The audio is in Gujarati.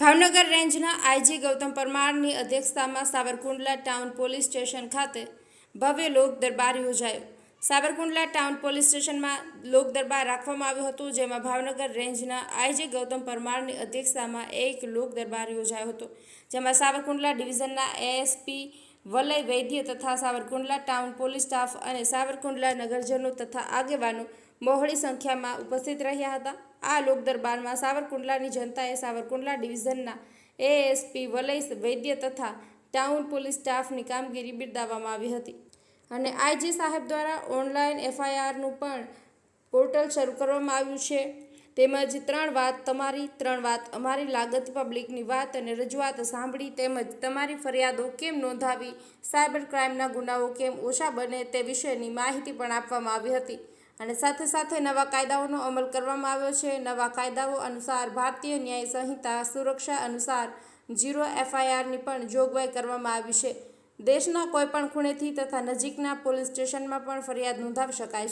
ભાવનગર રેન્જના આઈજી ગૌતમ પરમારની અધ્યક્ષતામાં સાવરકુંડલા ટાઉન પોલીસ સ્ટેશન ખાતે ભવ્ય લોક દરબાર યોજાયો. સાવરકુંડલા ટાઉન પોલીસ સ્ટેશનમાં લોક દરબાર રાખવામાં આવ્યું હતું, જેમાં ભાવનગર રેન્જના આઈજી ગૌતમ પરમારની અધ્યક્ષતામાં એક લોક દરબાર યોજાયો હતો, જેમાં સાવરકુંડલા ડિવિઝનના એએસપી વલય વૈદ્ય તથા સાવરકુંડલા ટાઉન પોલીસ સ્ટાફ અને સાવરકુંડલા નગરજનો તથા આગેવાનો બહોળી સંખ્યામાં ઉપસ્થિત રહ્યા હતા. આ લોક દરબારમાં સાવરકુંડલાની જનતાએ સાવરકુંડલા ડિવિઝનના એએસપી વલય વૈદ્ય તથા ટાઉન પોલીસ સ્ટાફની કામગીરી બિરદાવવામાં આવી હતી અને આઈજી સાહેબ દ્વારા ઓનલાઈન એફઆઈઆરનું પણ પોર્ટલ શરૂ કરવામાં આવ્યું છે. તેમજ ત્રણ વાત, તમારી ત્રણ વાત, અમારી લાગત પબ્લિકની વાત અને રજૂઆત સાંભળી તેમજ તમારી ફરિયાદો કેમ નોંધાવી, સાયબર ક્રાઇમના ગુનાઓ કેમ ઓછા બને તે વિશેની માહિતી પણ આપવામાં આવી હતી. અને સાથે સાથે નવા કાયદાઓનો અમલ કરવામાં આવ્યો છે. નવા કાયદાઓ અનુસાર ભારતીય ન્યાય સંહિતા સુરક્ષા અનુસાર જીરો એફઆઈઆરની પણ જોગવાઈ કરવામાં આવી છે. દેશના કોઈપણ ખૂણેથી તથા નજીકના પોલીસ સ્ટેશનમાં પણ ફરિયાદ નોંધાવી શકાય છે.